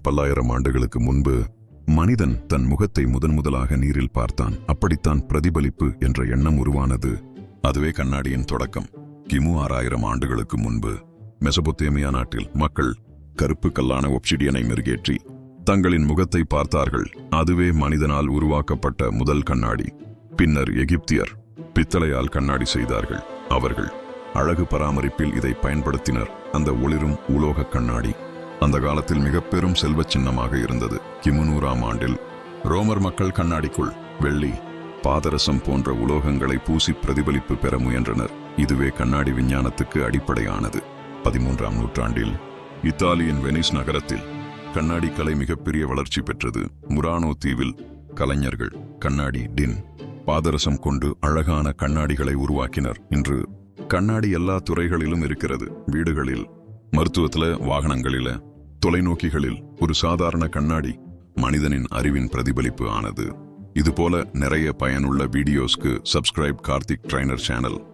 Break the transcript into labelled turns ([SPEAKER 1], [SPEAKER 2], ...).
[SPEAKER 1] பல்லாயிரம் ஆண்டுகளுக்கு முன்பு மனிதன் தன் முகத்தை முதன் முதலாக நீரில் பார்த்தான். அப்படித்தான் பிரதிபலிப்பு என்ற எண்ணம் உருவானது. அதுவே கண்ணாடியின் தொடக்கம். கிமு ஆறாயிரம் ஆண்டுகளுக்கு முன்பு மெசபொத்தேமியா நாட்டில் மக்கள் கருப்பு கல்லான ஒப்சிடியனை மெருகேற்றி தங்களின் முகத்தை பார்த்தார்கள். அதுவே மனிதனால் உருவாக்கப்பட்ட முதல் கண்ணாடி. பின்னர் எகிப்தியர் பித்தளையால் கண்ணாடி செய்தார்கள். அவர்கள் அழகு பராமரிப்பில் இதை பயன்படுத்தினர். அந்த ஒளிரும் உலோக கண்ணாடி. அந்த காலத்தில் மிக பெரும் செல்வ சின்னமாக இருந்தது. கிமு நூறாம் ஆண்டில் ரோமர் மக்கள் கண்ணாடிக்குள் வெள்ளி பாதரசம் போன்ற உலோகங்களை பூசி பிரதிபலிப்பு பெற முயன்றனர். இதுவே கண்ணாடி விஞ்ஞானத்துக்கு அடிப்படையானது. பதிமூன்றாம் நூற்றாண்டில் இத்தாலியின் வெனிஸ் நகரத்தில் கண்ணாடி கலை மிகப்பெரிய வளர்ச்சி பெற்றது. முரானோ தீவில் கலைஞர்கள் கண்ணாடி டின் பாதரசம் கொண்டு அழகான கண்ணாடிகளை உருவாக்கினர். இன்று கண்ணாடி எல்லா துறைகளிலும் இருக்கிறது. வீடுகளில் மருத்துவத்துல வாகனங்களில தொலைநோக்கிகளில் ஒரு சாதாரண கண்ணாடி மனிதனின் அறிவின் பிரதிபலிப்பு ஆனது. இதுபோல நிறைய பயனுள்ள வீடியோஸ்க்கு சப்ஸ்கிரைப் கார்த்திக் ட்ரைனர் சேனல்